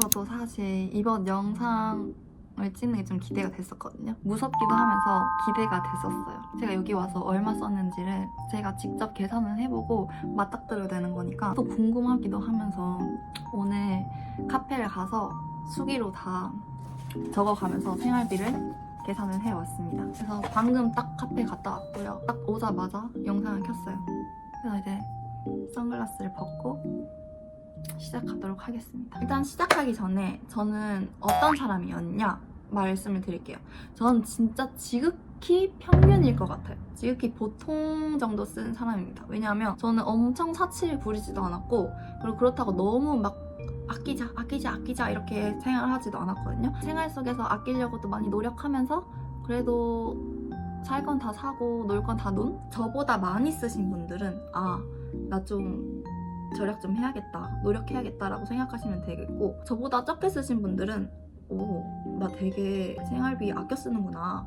저도 사실 이번 영상을 찍는 게 좀 기대가 됐었거든요. 무섭기도 하면서 기대가 됐었어요. 제가 여기 와서 얼마 썼는지를 제가 직접 계산을 해보고 맞닥뜨려야 되는 거니까 또 궁금하기도 하면서 오늘 카페를 가서 수기로 다 적어가면서 생활비를 계산을 해왔습니다. 그래서 방금 딱 카페 갔다 왔고요. 딱 오자마자 영상을 켰어요. 그래서 이제 선글라스를 벗고 시작하도록 하겠습니다. 일단 시작하기 전에 저는 어떤 사람이었냐 말씀을 드릴게요. 저는 진짜 지극히 평균일 것 같아요. 지극히 보통 정도 쓴 사람입니다. 왜냐하면 저는 엄청 사치를 부리지도 않았고 그리고 그렇다고 너무 막 아끼자 아끼자 아끼자 이렇게 생활하지도 않았거든요. 생활 속에서 아끼려고도 많이 노력하면서 그래도 살 건 다 사고 놀 건 다 논? 저보다 많이 쓰신 분들은 아 나 좀 절약 좀 해야겠다 노력해야겠다라고 생각하시면 되겠고 저보다 적게 쓰신 분들은 오 나 되게 생활비 아껴 쓰는구나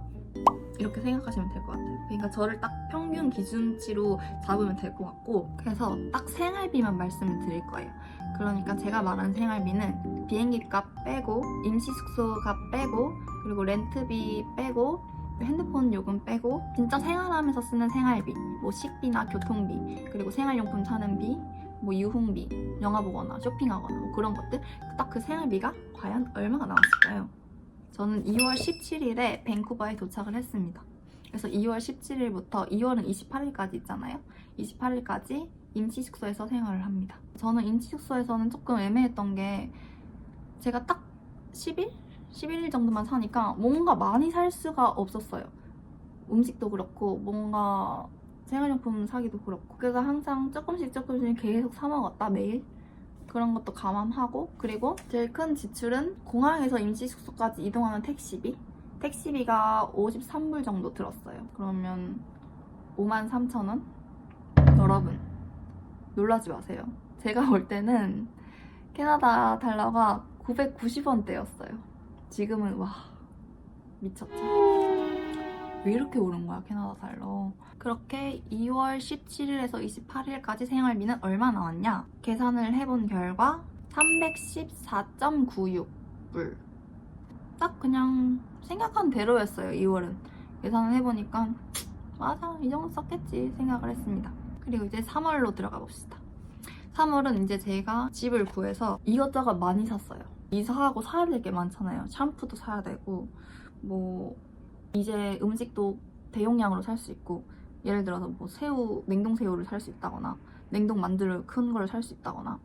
이렇게 생각하시면 될 것 같아요. 그러니까 저를 딱 평균 기준치로 잡으면 될 것 같고 그래서 딱 생활비만 말씀을 드릴 거예요. 그러니까 제가 말한 생활비는 비행기 값 빼고 임시 숙소 값 빼고 그리고 렌트비 빼고 핸드폰 요금 빼고 진짜 생활하면서 쓰는 생활비 뭐 식비나 교통비 그리고 생활용품 사는 비 뭐 유흥비 영화 보거나 쇼핑하거나 뭐 그런 것들 딱 그 생활비가 과연 얼마가 나왔을까요? 저는 2월 17일에 밴쿠버에 도착을 했습니다. 그래서 2월 17일부터 2월은 28일까지 있잖아요. 28일까지 임시 숙소에서 생활을 합니다. 저는 임시 숙소에서는 조금 애매했던 게 제가 딱 10일? 11일 정도만 사니까 뭔가 많이 살 수가 없었어요. 음식도 그렇고 뭔가 생활용품 사기도 그렇고 그래서 항상 조금씩 조금씩 계속 사 먹었다 매일? 그런 것도 감안하고 그리고 제일 큰 지출은 공항에서 임시 숙소까지 이동하는 택시비? 택시비가 53불 정도 들었어요. 그러면 5만 3천 원? 여러분 놀라지 마세요. 제가 올 때는 캐나다 달러가 990원대였어요. 지금은 와 미쳤죠 왜 이렇게 오른 거야 캐나다 달러 그렇게 2월 17일에서 28일까지 생활비는 얼마 나왔냐? 계산을 해본 결과 314.96불. 딱 그냥 생각한 대로였어요 2월은. 계산을 해보니까 맞아 이 정도 썼겠지 생각을 했습니다. 그리고 이제 3월로 들어가 봅시다. 3월은 이제 제가 집을 구해서 이것저것 많이 샀어요. 이사하고 사야 될 게 많잖아요. 샴푸도 사야 되고 뭐 이제 음식도 대용량으로 살 수 있고 예를 들어서 뭐 새우 냉동 새우를 살 수 있다거나 냉동 만두를 큰 걸 살 수 있다거나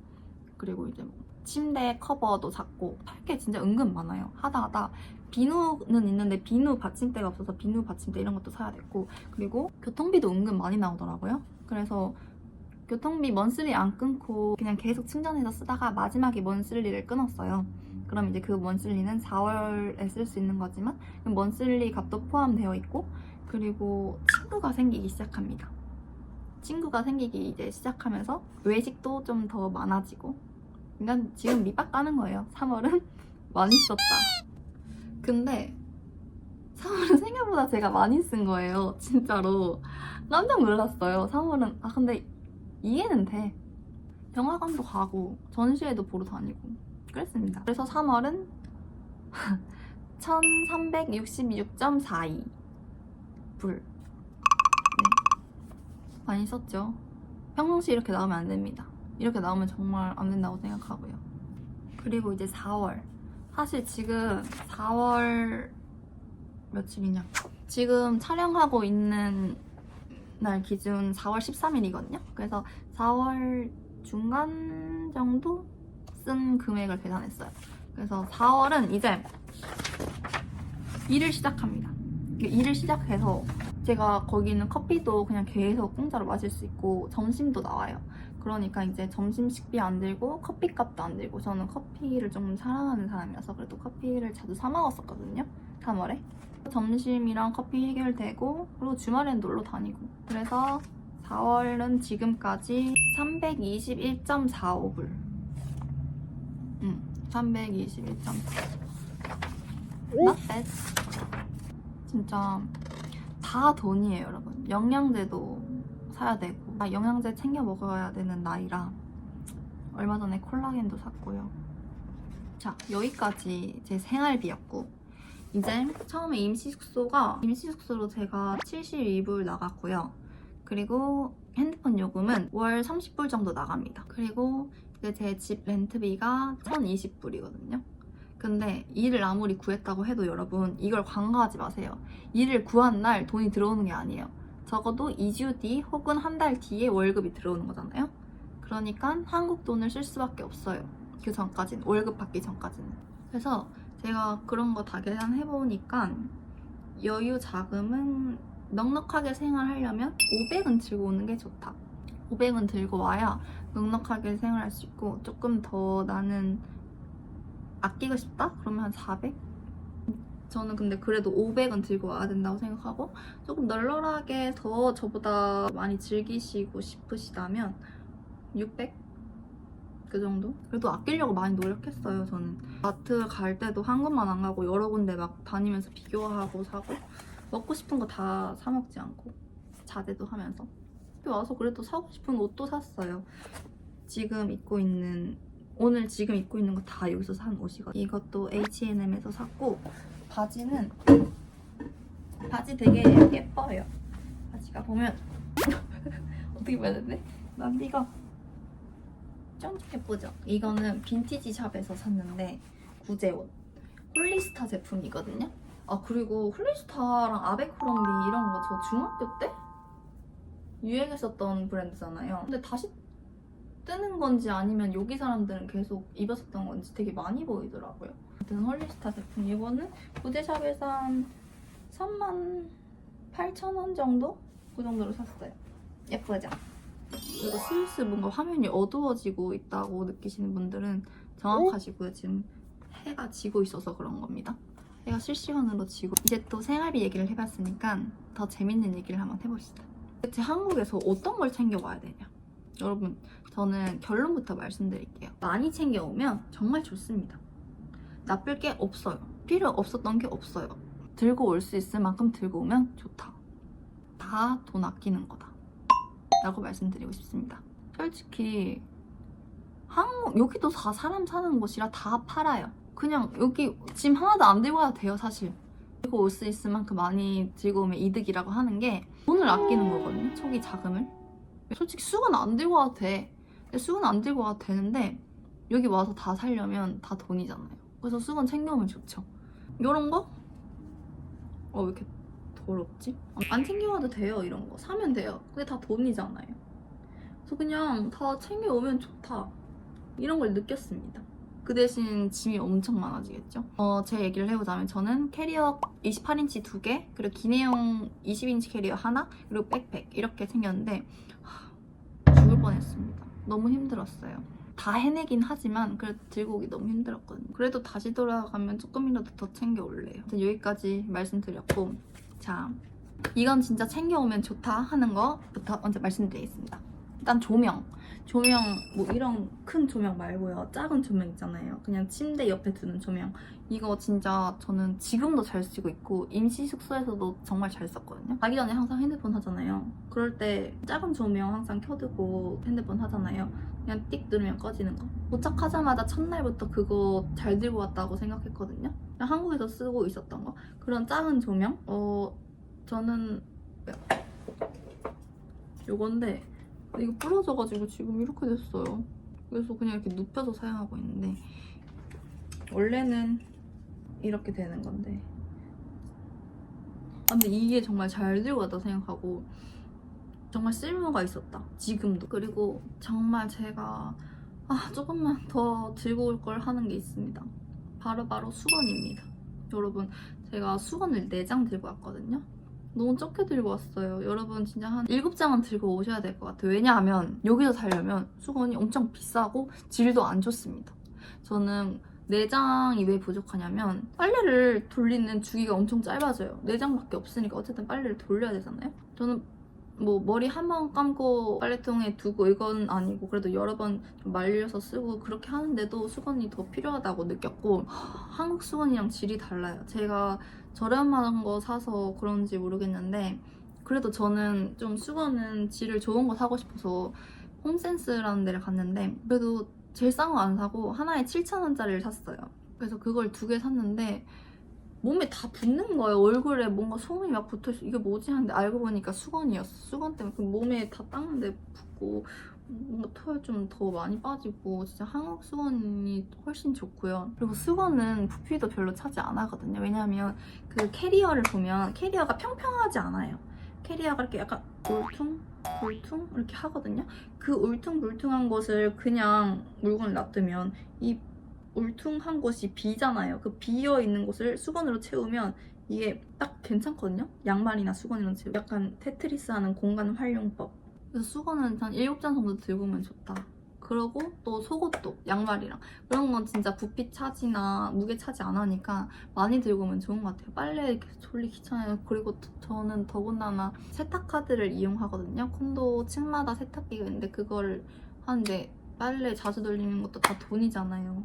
그리고 이제 뭐 침대 커버도 샀고 할게 진짜 은근 많아요. 하다 하다 비누는 있는데 비누 받침대가 없어서 비누 받침대 이런 것도 사야 됐고 그리고 교통비도 은근 많이 나오더라고요. 그래서 교통비 먼슬리 안 끊고 그냥 계속 충전해서 쓰다가 마지막에 먼슬리를 끊었어요 그럼 이제 그 먼슬리는 4월에 쓸 수 있는 거지만 그 먼슬리 값도 포함되어 있고 그리고 친구가 생기기 시작합니다. 친구가 생기기 이제 시작하면서 외식도 좀 더 많아지고 그러니까 지금 밑밥 까는 거예요. 3월은 많이 썼다. 근데 3월은 생각보다 제가 많이 쓴 거예요. 진짜로 깜짝 놀랐어요. 3월은 아 근데 이해는 돼. 영화관도 가고 전시회도 보러 다니고 그랬습니다. 그래서 3월은 1366.42 불. 네. 많이 썼죠. 평상시 이렇게 나오면 안 됩니다. 이렇게 나오면 정말 안 된다고 생각하고요. 그리고 이제 4월. 사실 지금 4월 며칠이냐? 지금 촬영하고 있는 날 기준 4월 13일이거든요. 그래서 4월 중간 정도 쓴 금액을 계산했어요. 그래서 4월은 이제 일을 시작합니다. 일을 시작해서 제가 거기는 커피도 그냥 계속 공짜로 마실 수 있고 점심도 나와요. 그러니까 이제 점심 식비 안 들고 커피 값도 안 들고 저는 커피를 좀 사랑하는 사람이라서 그래도 커피를 자주 사 먹었었거든요. 3월에. 점심이랑 커피 해결되고 그리고 주말엔 놀러 다니고 그래서 4월은 지금까지 321.45불 응 321.45 Not bad. 진짜 다 돈이에요 여러분. 영양제도 사야 되고 아, 영양제 챙겨 먹어야 되는 나이라 얼마 전에 콜라겐도 샀고요. 자, 여기까지 제 생활비였고 이제 처음에 임시 숙소가 임시 숙소로 제가 72불 나갔고요. 그리고 핸드폰 요금은 월 30불 정도 나갑니다. 그리고 이제 제집 렌트비가 1,020불이거든요. 근데 일을 아무리 구했다고 해도 여러분 이걸 관가하지 마세요. 일을 구한 날 돈이 들어오는 게 아니에요. 적어도 2주 뒤 혹은 한 달 뒤에 월급이 들어오는 거잖아요. 그러니까 한국 돈을 쓸 수밖에 없어요. 그 전까지는 월급 받기 전까지는. 그래서 제가 그런 거 다 계산해 보니까 여유 자금은 넉넉하게 생활하려면 500은 들고 오는 게 좋다. 500은 들고 와야 넉넉하게 생활할 수 있고 조금 더 나는 아끼고 싶다? 그러면 한 400? 저는 근데 그래도 500은 들고 와야 된다고 생각하고 조금 널널하게 더 저보다 많이 즐기시고 싶으시다면 600? 그 정도? 그래도 아끼려고 많이 노력했어요, 저는. 마트 갈 때도 한 곳만 안 가고 여러 군데 막 다니면서 비교하고 사고 먹고 싶은 거 다 사 먹지 않고 자제도 하면서 여기 와서 그래도 사고 싶은 옷도 샀어요. 지금 입고 있는 오늘 지금 입고 있는 거 다 여기서 산 옷이거든요. 이것도 H&M에서 샀고 바지는 바지 되게 예뻐요. 바지가 보면 어떻게 봐야 되네? 남비가 좀 예쁘죠? 이거는 빈티지 샵에서 샀는데 구제옷 홀리스타 제품이거든요. 아 그리고 홀리스타랑 아베크롬비 이런 거 저 중학교 때 유행했었던 브랜드잖아요. 근데 다시 뜨는 건지 아니면 여기 사람들은 계속 입었었던 건지 되게 많이 보이더라고요. 아무튼 홀리스타 제품 이거는 구제샵에서 한 3만 8천 원 정도? 그 정도로 샀어요. 예쁘죠? 그리고 슬슬 뭔가 화면이 어두워지고 있다고 느끼시는 분들은 정확하시고요. 지금 해가 지고 있어서 그런 겁니다. 해가 실시간으로 지고 이제 또 생활비 얘기를 해봤으니까 더 재밌는 얘기를 한번 해봅시다. 대체 한국에서 어떤 걸 챙겨와야 되냐? 여러분 저는 결론부터 말씀드릴게요. 많이 챙겨오면 정말 좋습니다. 나쁠 게 없어요. 필요 없었던 게 없어요. 들고 올 수 있을 만큼 들고 오면 좋다. 다 돈 아끼는 거다. 라고 말씀드리고 싶습니다. 솔직히 한국 여기도 다 사람 사는 곳이라 다 팔아요. 그냥 여기 짐 하나도 안 들고 와도 돼요, 사실. 들고 올 수 있을 만큼 많이 들고 오면 이득이라고 하는 게 돈을 아끼는 거거든요, 초기 자금을. 솔직히 수건 안 들고 와도 돼. 수건 안 들고 와도 되는데 여기 와서 다 살려면 다 돈이잖아요. 그래서 수건 챙겨오면 좋죠. 이런 거? 어, 왜 이렇게 더럽지? 안 챙겨와도 돼요, 이런 거. 사면 돼요. 근데 다 돈이잖아요. 그래서 그냥 다 챙겨오면 좋다. 이런 걸 느꼈습니다. 그 대신 짐이 엄청 많아지겠죠? 어, 제 얘기를 해보자면 저는 캐리어 28인치 두 개, 그리고 기내용 20인치 캐리어 하나, 그리고 백팩 이렇게 챙겼는데 하, 죽을 뻔했습니다. 너무 힘들었어요. 다 해내긴 하지만 그래도 들고 오기 너무 힘들었거든요. 그래도 다시 돌아가면 조금이라도 더 챙겨 올래요. 아무튼 여기까지 말씀드렸고 자 이건 진짜 챙겨오면 좋다 하는 거부터 먼저 말씀드리겠습니다. 일단 조명. 조명 뭐 이런 큰 조명 말고요. 작은 조명 있잖아요. 그냥 침대 옆에 두는 조명. 이거 진짜 저는 지금도 잘 쓰고 있고 임시 숙소에서도 정말 잘 썼거든요. 자기 전에 항상 핸드폰 하잖아요. 그럴 때 작은 조명 항상 켜두고 핸드폰 하잖아요. 그냥 띡 누르면 꺼지는 거. 도착하자마자 첫날부터 그거 잘 들고 왔다고 생각했거든요. 한국에서 쓰고 있었던 거. 그런 작은 조명. 어 저는 요건데 이거 부러져가지고 지금 이렇게 됐어요. 그래서 그냥 이렇게 눕혀서 사용하고 있는데 원래는 이렇게 되는 건데. 아, 근데 이게 정말 잘 들고 왔다 생각하고 정말 쓸모가 있었다 지금도. 그리고 정말 제가 아 조금만 더 들고 올 걸 하는 게 있습니다. 바로바로 수건입니다. 여러분 제가 수건을 4장 들고 왔거든요 너무 적게 들고 왔어요. 여러분 진짜 한 7장은 들고 오셔야 될 것 같아요. 왜냐하면 여기서 살려면 수건이 엄청 비싸고 질도 안 좋습니다. 저는 4장이 왜 부족하냐면 빨래를 돌리는 주기가 엄청 짧아져요. 4장밖에 없으니까 어쨌든 빨래를 돌려야 되잖아요. 저는 뭐 머리 한 번 감고 빨래통에 두고 이건 아니고 그래도 여러 번좀 말려서 쓰고 그렇게 하는데도 수건이 더 필요하다고 느꼈고 하, 한국 수건이랑 질이 달라요. 제가 저렴한 거 사서 그런지 모르겠는데 그래도 저는 좀 수건은 질을 좋은 거 사고 싶어서 홈센스라는 데를 갔는데 그래도 제일 싼 거 안 사고 하나에 7,000원짜리를 샀어요. 그래서 그걸 두 개 샀는데 몸에 다 붙는 거예요. 얼굴에 뭔가 소음이 막 붙어있어. 이게 뭐지? 하는데 알고 보니까 수건이었어. 수건 때문에 그 몸에 다 닦는데 붙고 뭔가 털 좀 더 많이 빠지고 진짜 한국 수건이 훨씬 좋고요. 그리고 수건은 부피도 별로 차지 안 하거든요. 왜냐하면 그 캐리어를 보면 캐리어가 평평하지 않아요. 캐리어가 이렇게 약간 울퉁 울퉁 이렇게 하거든요. 그 울퉁불퉁한 것을 그냥 물건을 놔두면 이 울퉁한 곳이 비잖아요. 그 비어 있는 곳을 수건으로 채우면 이게 딱 괜찮거든요. 양말이나 수건이랑 채우. 약간 테트리스 하는 공간 활용법. 그래서 수건은 한 7장 정도 들고 오면 좋다. 그러고 또 속옷도 양말이랑 그런 건 진짜 부피 차지나 무게 차지 안 하니까 많이 들고 오면 좋은 것 같아요. 빨래 이렇게 졸리 귀찮아요. 그리고 또 저는 더군다나 세탁 카드를 이용하거든요. 콘도 층마다 세탁기가 있는데 그거를 하는데 빨래 자주 돌리는 것도 다 돈이잖아요.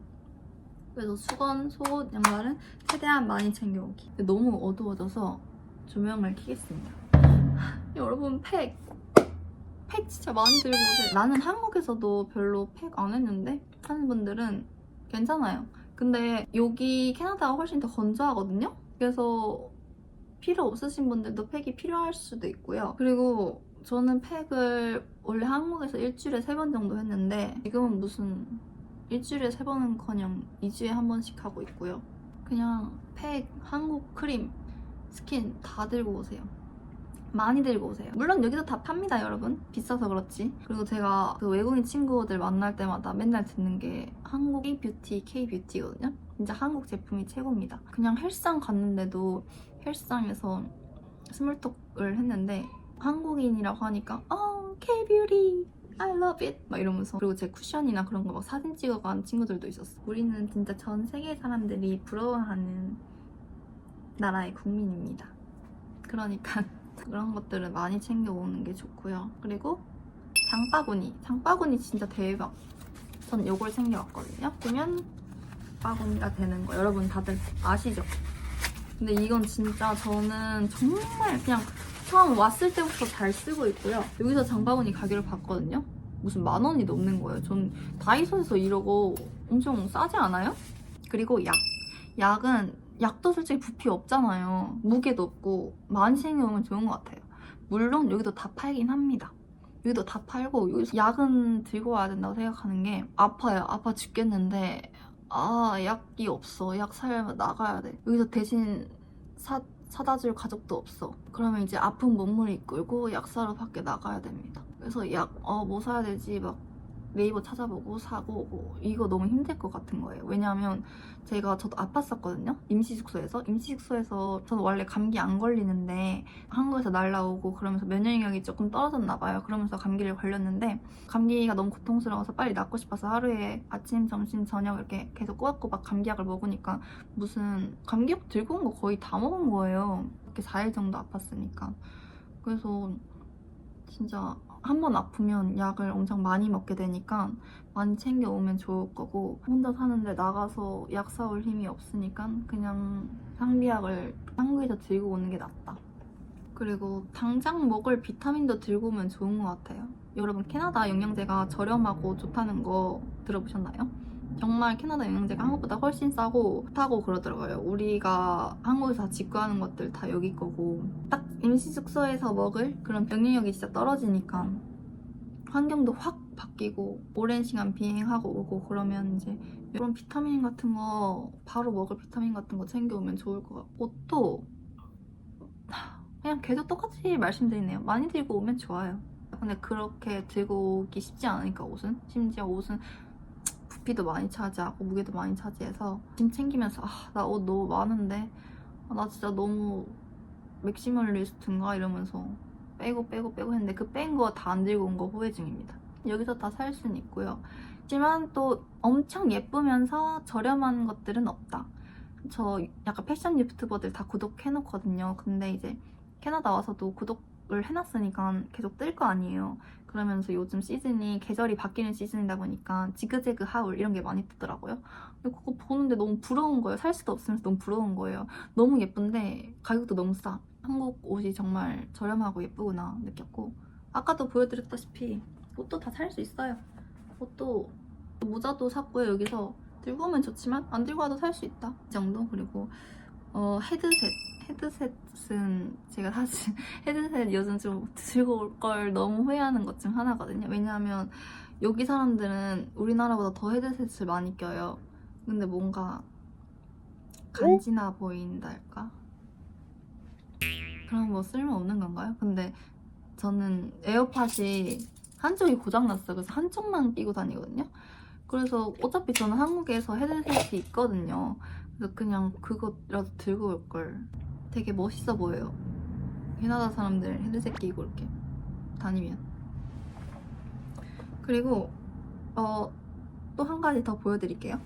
그래서 수건, 속옷, 양말은 최대한 많이 챙겨오기. 너무 어두워져서 조명을 켜겠습니다. 여러분 팩! 팩 진짜 많이 들고 오세요. 나는 한국에서도 별로 팩 안 했는데 하는 분들은 괜찮아요. 근데 여기 캐나다가 훨씬 더 건조하거든요? 그래서 필요 없으신 분들도 팩이 필요할 수도 있고요. 그리고 저는 팩을 원래 한국에서 일주일에 세 번 정도 했는데 지금은 무슨 일주일에 세 번은커녕 2주에 한 번씩 하고 있고요. 그냥 팩, 한국 크림, 스킨 다 들고 오세요. 많이 들고 오세요. 물론 여기도 다 팝니다, 여러분. 비싸서 그렇지. 그리고 제가 그 외국인 친구들 만날 때마다 맨날 듣는 게 한국 K-뷰티, K-뷰티거든요. 진짜 한국 제품이 최고입니다. 그냥 헬스장 갔는데도 헬스장에서 스몰톡을 했는데 한국인이라고 하니까 어, K-뷰티, I love it 막 이러면서 그리고 제 쿠션이나 그런 거 막 사진 찍어간 친구들도 있었어. 우리는 진짜 전 세계 사람들이 부러워하는 나라의 국민입니다. 그러니까 그런 것들을 많이 챙겨오는 게 좋고요. 그리고 장바구니. 장바구니 진짜 대박. 전 이걸 챙겨왔거든요. 그러면 바구니가 되는 거. 여러분 다들 아시죠? 근데 이건 진짜 저는 정말 그냥 처음 왔을 때부터 잘 쓰고 있고요. 여기서 장바구니 가격을 봤거든요. 무슨 만 원이 넘는 거예요. 전 다이소에서 이러고 엄청 싸지 않아요? 그리고 약. 약은 약도 솔직히 부피 없잖아요. 무게도 없고 많이 챙겨오면 좋은 것 같아요. 물론 여기도 다 팔긴 합니다. 여기도 다 팔고 여기서 약은 들고 와야 된다고 생각하는 게 아파요. 아파 죽겠는데 아 약이 없어. 약 사려면 나가야 돼. 여기서 대신 사 사다 줄 가족도 없어. 그러면 이제 아픈 몸을 이끌고 약 사러 밖에 나가야 됩니다. 그래서 약 어 뭐 사야 되지 막 네이버 찾아보고 사고 오고 이거 너무 힘들 것 같은 거예요. 왜냐하면 제가 저도 아팠었거든요. 임시숙소에서 임시숙소에서 저는 원래 감기 안 걸리는데 한국에서 날라오고 그러면서 면역력이 조금 떨어졌나 봐요. 그러면서 감기를 걸렸는데 감기가 너무 고통스러워서 빨리 낫고 싶어서 하루에 아침, 점심, 저녁 이렇게 계속 꼬박꼬박 감기약을 먹으니까 무슨 감기약 들고 온 거 거의 다 먹은 거예요. 이렇게 4일 정도 아팠으니까. 그래서 진짜 한 번 아프면 약을 엄청 많이 먹게 되니까 많이 챙겨오면 좋을 거고 혼자 사는데 나가서 약 사올 힘이 없으니까 그냥 상비약을 한국에서 들고 오는 게 낫다. 그리고 당장 먹을 비타민도 들고 오면 좋은 것 같아요. 여러분 캐나다 영양제가 저렴하고 좋다는 거 들어보셨나요? 정말 캐나다 영양제가 한국보다 훨씬 싸고 좋다고 그러더라고요. 우리가 한국에서 직구하는 것들 다 여기 거고 딱 임시 숙소에서 먹을 그런 영향력이 진짜 떨어지니까 환경도 확 바뀌고 오랜 시간 비행하고 오고 그러면 이제 이런 비타민 같은 거 바로 먹을 비타민 같은 거 챙겨오면 좋을 것 같고 옷도 그냥 계속 똑같이 말씀드리네요. 많이 들고 오면 좋아요. 근데 그렇게 들고 오기 쉽지 않으니까 옷은 심지어 옷은 부피도 많이 차지하고 무게도 많이 차지해서 짐 챙기면서 아 나 옷 너무 많은데 아, 나 진짜 너무 맥시멀리스트인가 이러면서 빼고 빼고 빼고 했는데 그 뺀 거 다 안 들고 온 거 후회 중입니다. 여기서 다 살 수는 있고요. 하지만 또 엄청 예쁘면서 저렴한 것들은 없다. 저 약간 패션 유튜버들 다 구독해놓거든요. 근데 이제 캐나다 와서도 구독을 해놨으니까 계속 뜰 거 아니에요. 그러면서 요즘 시즌이 계절이 바뀌는 시즌이다 보니까 지그재그 하울 이런 게 많이 뜨더라고요. 근데 그거 보는데 너무 부러운 거예요. 살 수도 없으면서 너무 부러운 거예요. 너무 예쁜데 가격도 너무 싸. 한국 옷이 정말 저렴하고 예쁘구나 느꼈고 아까도 보여드렸다시피 옷도 다 살 수 있어요. 옷도 모자도 샀고요 여기서 들고 오면 좋지만 안 들고 와도 살 수 있다 이 정도 그리고 어 헤드셋 헤드셋은 제가 사실 헤드셋 요즘 좀 들고 올 걸 너무 후회하는 것 중 하나거든요 왜냐하면 여기 사람들은 우리나라보다 더 헤드셋을 많이 껴요 근데 뭔가 간지나 보인달까? 그럼 뭐 쓸모없는 건가요? 근데 저는 에어팟이 한쪽이 고장났어요. 그래서 한쪽만 끼고 다니거든요. 그래서 어차피 저는 한국에서 헤드셋이 있거든요. 그래서 그냥 그거라도 들고 올 걸. 되게 멋있어 보여요. 캐나다 사람들 헤드셋 끼고 이렇게 다니면. 그리고 어, 또 한 가지 더 보여드릴게요.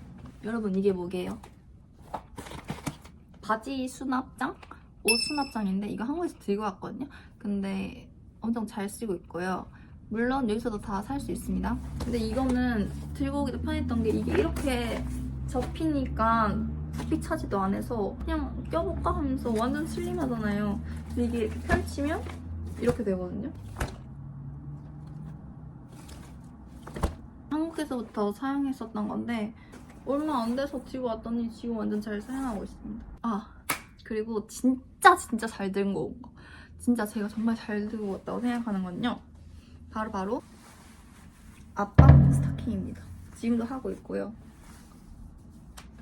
여러분 이게 뭐게요? 바지 수납장? 옷 수납장인데 이거 한국에서 들고 왔거든요. 근데 엄청 잘 쓰고 있고요. 물론 여기서도 다 살 수 있습니다. 근데 이거는 들고 오기도 편했던 게 이게 이렇게 접히니까 부피 차지도 안 해서 그냥 껴볼까 하면서 완전 슬림하잖아요. 근데 이게 이렇게 펼치면 이렇게 되거든요. 한국에서부터 사용했었던 건데 얼마 안 돼서 들고 왔더니 지금 완전 잘 사용하고 있습니다. 아 그리고 진짜 진짜 잘 들고 온 거. 진짜 제가 정말 잘 들고 왔다고 생각하는 건요. 바로 바로 아빠 스타킹입니다. 지금도 하고 있고요.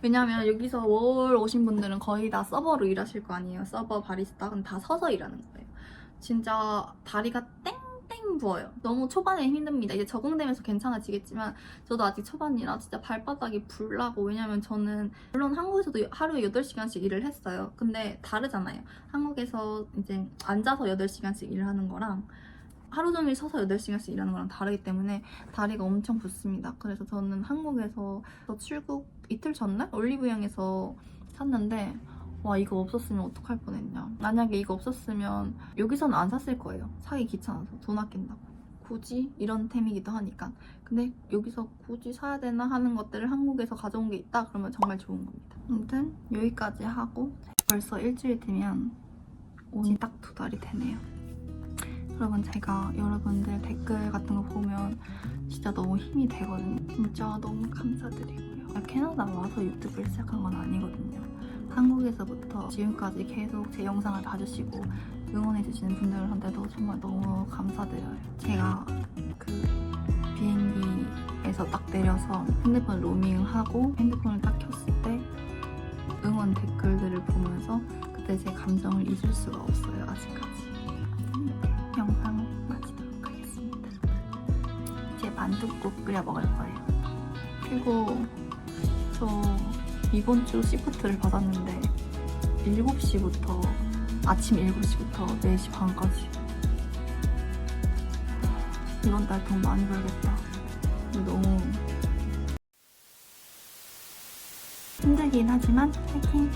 왜냐면 여기서 월 오신 분들은 거의 다 서버로 일하실 거 아니에요. 서버 바리스타. 근데 다 서서 일하는 거예요. 진짜 다리가 땡땡 부어요. 너무 초반에 힘듭니다. 이제 적응되면서 괜찮아지겠지만 저도 아직 초반이라 진짜 발바닥이 불나고 왜냐면 저는 물론 한국에서도 하루에 8시간씩 일을 했어요. 근데 다르잖아요. 한국에서 이제 앉아서 8시간씩 일을 하는 거랑 하루 종일 서서 8시간씩 일하는 거랑 다르기 때문에 다리가 엄청 붓습니다. 그래서 저는 한국에서 저 출국 이틀 전날 올리브영에서 샀는데 와 이거 없었으면 어떡할 뻔했냐. 만약에 이거 없었으면 여기서는 안 샀을 거예요. 사기 귀찮아서 돈 아낀다고. 굳이 이런 템이기도 하니까. 근데 여기서 굳이 사야 되나 하는 것들을 한국에서 가져온 게 있다 그러면 정말 좋은 겁니다. 아무튼 여기까지 하고 벌써 일주일 뒤면 온이 딱두 달이 되네요. 여러분 제가 여러분들 댓글 같은 거 보면 진짜 너무 힘이 되거든요. 진짜 너무 감사드리고요. 아, 캐나다 와서 유튜브를 시작한 건 아니거든요. 한국에서부터 지금까지 계속 제 영상을 봐주시고 응원해주시는 분들한테도 정말 너무 감사드려요. 제가 그 비행기에서 딱 내려서 핸드폰 로밍하고 핸드폰을 딱 켰을 때 응원 댓글들을 보면서 그때 제 감정을 잊을 수가 없어요 아직까지. 만둣국 끓여 먹을 거예요. 그리고 저 이번 주 시프트를 받았는데 7시부터 아침 7시부터 4시 반까지 이번 달 돈 많이 벌겠다. 너무 힘들긴 하지만 파이팅!